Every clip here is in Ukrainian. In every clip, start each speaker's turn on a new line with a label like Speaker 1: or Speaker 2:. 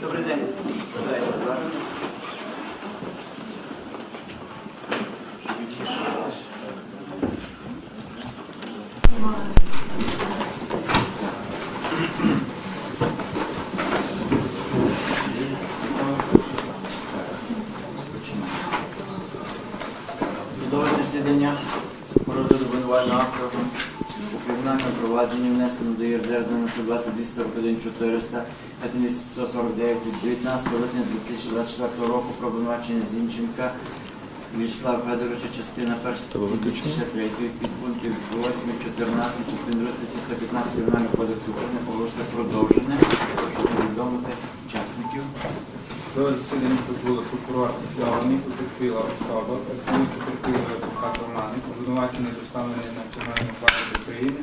Speaker 1: Добрий день. Судове. Провадженні внесено до ЄРДР з номер 120 241 400 549 від 19 липня 2024 року про обвинувачення Зінченка Вячеслава Федоровича, частина 1 статті 263 підпунктів 8, 14, частини 2 статті 115 Кримінального кодексу України оголошується продовжене. Прошу повідомити учасників.
Speaker 2: До засідання прибули прокурор Явний, потерпіла особа, представник потерпілої адвокат Романик, обвинувачений доставлений Національної гвардії України,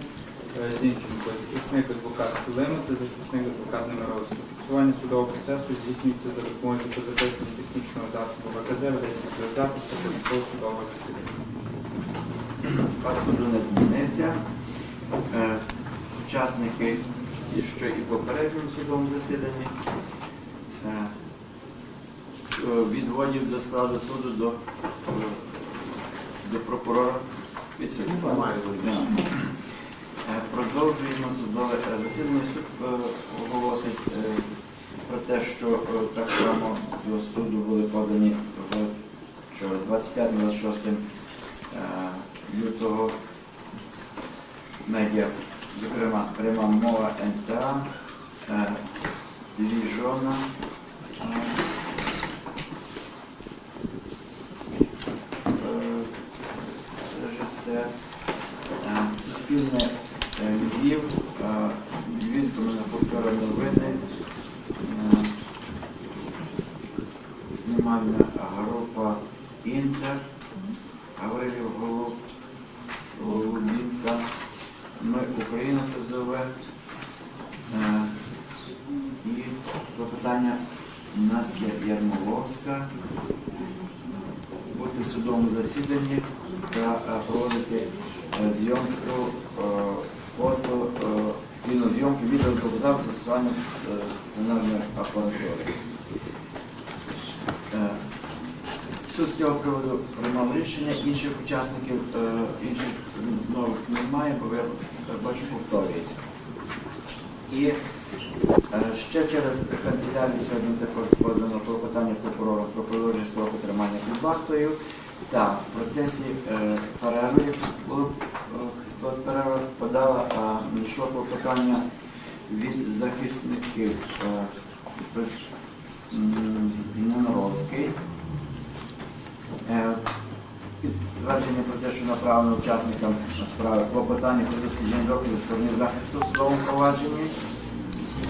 Speaker 2: Зінченко, захисник адвокат Сулема та захисник адвокат Немировський. Фіксування судового процесу здійснюється за допомогою позаписного технічного засобу ВКЗ, ведеться відеозапис та протокол судового засідання.
Speaker 1: Склад суду не змінився. Е, Учасники, що і в попередньому судовому засіданні, е, е, відводів до складу суду до, до прокурора відсутні. Продовжуємо судове е, засідання. Суд е, оголосить е, про те, що так само до суду були подані вчора 25-26 е, лютого медіа, зокрема пряма мова НТА, режисер, е, Суспільне е, Львів, е, Львівська мануфактура новини, е, знімальна група Інтер, Гаврилів Голуб, Голубінка, ми Україна ТЗВ. Е, І клопотання Настя Ярмоловська бути в судовому засіданні та е, проводити е, зйомку фото, кінозйомки, відео з застосування е, сценарної апаратури. Е, Суд з цього приводу приймав рішення, інших учасників, е, інших нових немає, бо я бачу повторюється. І е, ще через канцелярію сьогодні також подано клопотання прокурора про продовження строку тримання під вартою. Та в процесі е, перерви було без перерви подала, надійшло клопотання від захисників. Е, Підтвердження про те, що направлено учасникам справи клопотання про дослідження доказів сторони захисту в судовому провадженні.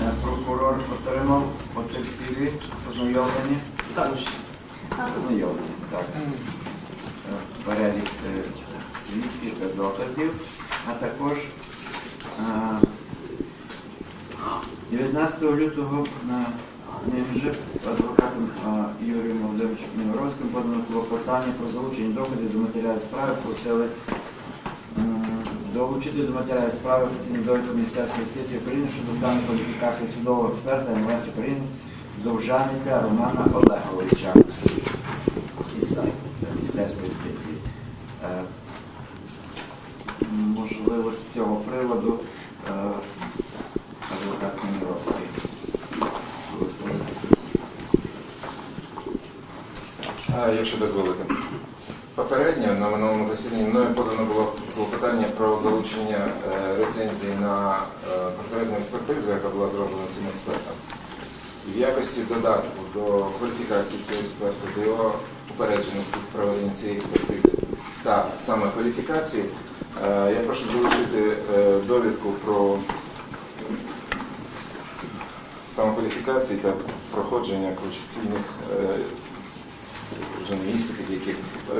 Speaker 1: Е, Прокурор отримав потерпілі, познайомлені. Так, познайомлені, так. Е, Перелік е, свідків та доказів, а також е, 19 лютого на ним адвокатом Юрієм Володимировичем Неворовським подано клопотання про залучення доказів до матеріалів справи, просили долучити до матеріалів справи офіційні довідки Міністерства юстиції України щодо стану кваліфікації судового експерта МВС України Довжаниця Романа Олеговича із Міністерства юстиції. Е, Можливо, з цього приводу е, адвокат Немировський висловитися.
Speaker 3: А, Якщо дозволите. Попередньо на минулому засіданні мною подано було клопотання про залучення е, рецензії на е, конкретну експертизу, яка була зроблена цим експертом. І в якості додатку до кваліфікації цього експерта, до його упередженості в проведенні цієї експертизи та саме кваліфікації, е, я прошу залучити е, довідку про стан кваліфікації та проходження кваліфікаційних е, журналістів, яких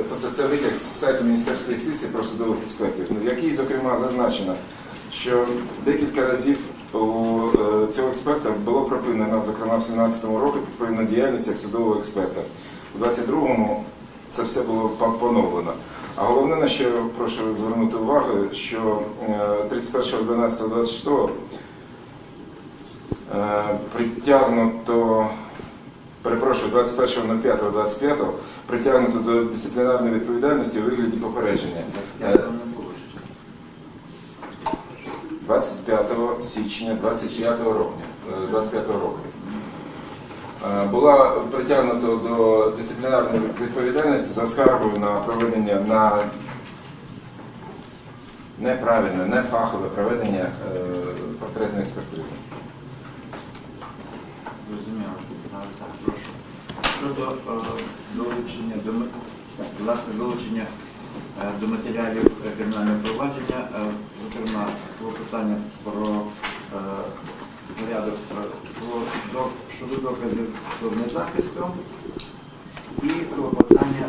Speaker 3: тобто це витяг з сайту Міністерства юстиції про судових експертів, ну, в якій, зокрема, зазначено, що декілька разів у е, цього експерта було припинено, зокрема в 17-му році, відповідна діяльність як судового експерта. У 22-му це все було поновлено. А головне, на що я прошу звернути увагу, що е, 31.12.26 е, притягнуто, перепрошую, 21.05.25 притягнуто до дисциплінарної відповідальності у вигляді попередження. Е,
Speaker 1: 25 не було ще.
Speaker 3: 25 січня 25 року. е, 25 року. Е, Була притягнуто до дисциплінарної відповідальності за скаргою на проведення на неправильне, нефахове проведення е, портретної експертизи.
Speaker 1: Зрозуміло, підстави. Так, прошу. Щодо е, долучення до власне долучення е, до матеріалів кримінального провадження, е, зокрема, питання про порядок щодо доказів з захистом і клопотання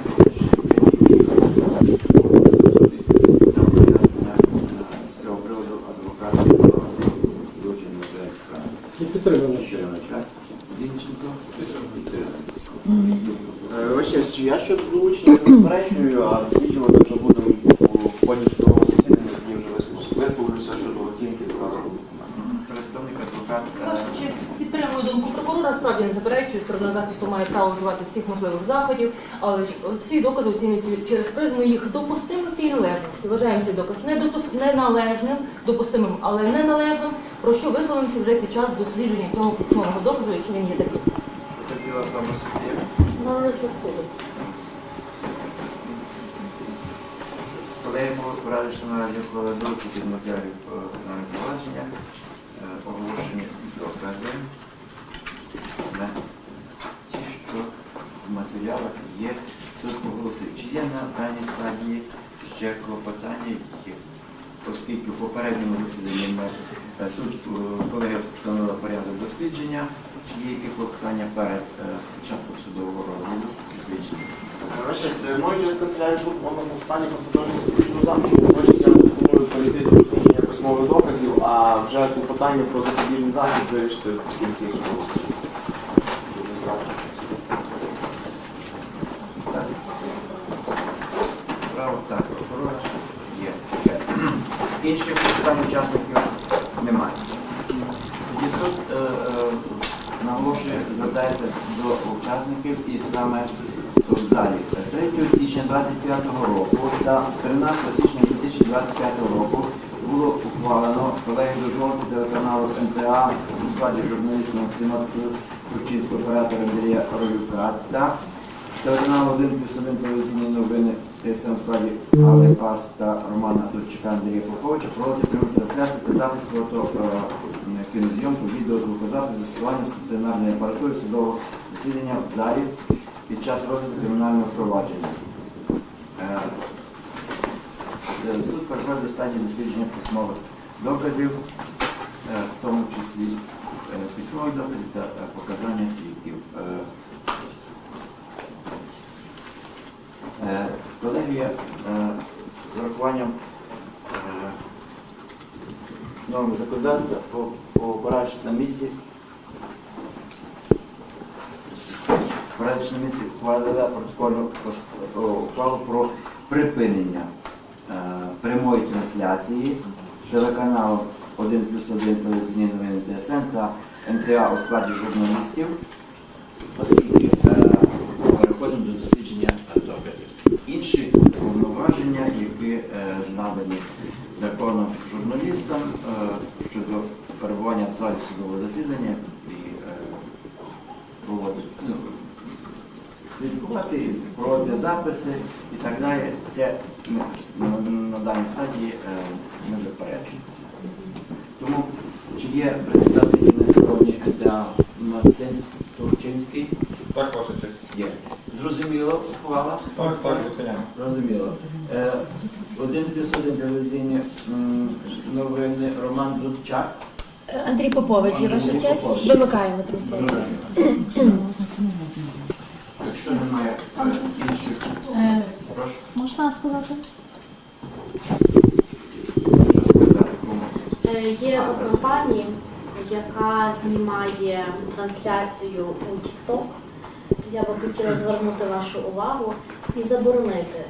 Speaker 1: Там пояснення, е, з цього приводу адвоката про долучення матеріалів справи.
Speaker 4: Не підтримано.
Speaker 1: Ще начать. Зінченко.
Speaker 5: Е, Ваше честь, чи я щодо долучення не заперечую, а досліджувати вже будемо у ході судового засідання, тоді вже висловлюся- щодо оцінки документу.
Speaker 1: Представник адвокат. е,
Speaker 6: Ваша честь, підтримую думку прокурора, справді не заперечую, сторона захисту має право вживати всіх можливих заходів, але всі докази оцінюються через призму їх допустимості і належності. Вважаємо цей доказ неналежним, допустимим, але неналежним, про що висловимося вже під час дослідження цього письмового доказу, якщо він є такий. Але це суду.
Speaker 1: Колеги було порадивши наразі долучити до матеріалів е, кримінального провадження, е, оголошені докази. на Ті, що в матеріалах є, суд оголосив. Чи є на даній стадії ще клопотання, які, оскільки в попередньому засіданні е, суд е, колеги встановили порядок дослідження, чи є які клопотання перед е, початком судового розгляду дослідження?
Speaker 5: Ваше честь, е, мною через канцелярію тут можна питання про продовження спільну замку. Хоче я пропоную перейти до дослідження письмових доказів, а вже клопотання про запобіжний захід вирішити в кінці судового
Speaker 1: Право так, прокурора є. Є. Інших питань учасників немає. Тоді суд е, е, наголошує, звертається до учасників і саме в залі. 3 січня 25 року та 13 січня 2025 року було ухвалено колеги дозволити телеканалу НТА у складі журналіста Максима Турчинського оператора Андрія Ровюка та Телеканал 1 плюс 1 телевізійні новини ТСМ складі Алли Пас та Романа Турчака Андрія Поповича проводити пряму трансляцію та запис фото е, кінозйомку, відео, звукозапис, застосування стаціонарної апаратури судового засідання в залі під час розгляду кримінального провадження. Е, е, Суд переходить до стадії дослідження письмових доказів, е, в тому числі письмові докази та показання свідків. Колегія з урахуванням норм законодавства, по- опираючись на місці, на місці, ухвалила протокольну ухвалу про припинення е, прямої трансляції телеканалу 1 плюс 1 телевізійні новини ТСН та МТА у складі журналістів оскільки е, переходимо до дослідження доказів. Інші повноваження, які е, надані законом журналістам е, щодо перебування в залі судового засідання і е, проводити, ну, слідкувати, проводити записи і так далі, це на, даній стадії е, не заперечується. Тому чи є представники на сьогодні НТА Максим Турчинський?
Speaker 2: Так, ваша честь.
Speaker 1: Є. Зрозуміло, ухвала?
Speaker 2: Так, так.
Speaker 1: Зрозуміло. Один плюс один телевізійні м, новини Роман Дудчак.
Speaker 7: Андрій Попович,
Speaker 1: Андрій
Speaker 7: ваша честь.
Speaker 1: Попович.
Speaker 7: Вимикаємо трансляцію.
Speaker 1: Якщо немає е, інших,
Speaker 7: Е,
Speaker 1: прошу,
Speaker 7: Можна сказати?
Speaker 1: що сказати кому.
Speaker 8: Е, Є у компанії,
Speaker 4: яка знімає трансляцію у TikTok. Я би хотіла звернути вашу увагу і заборонити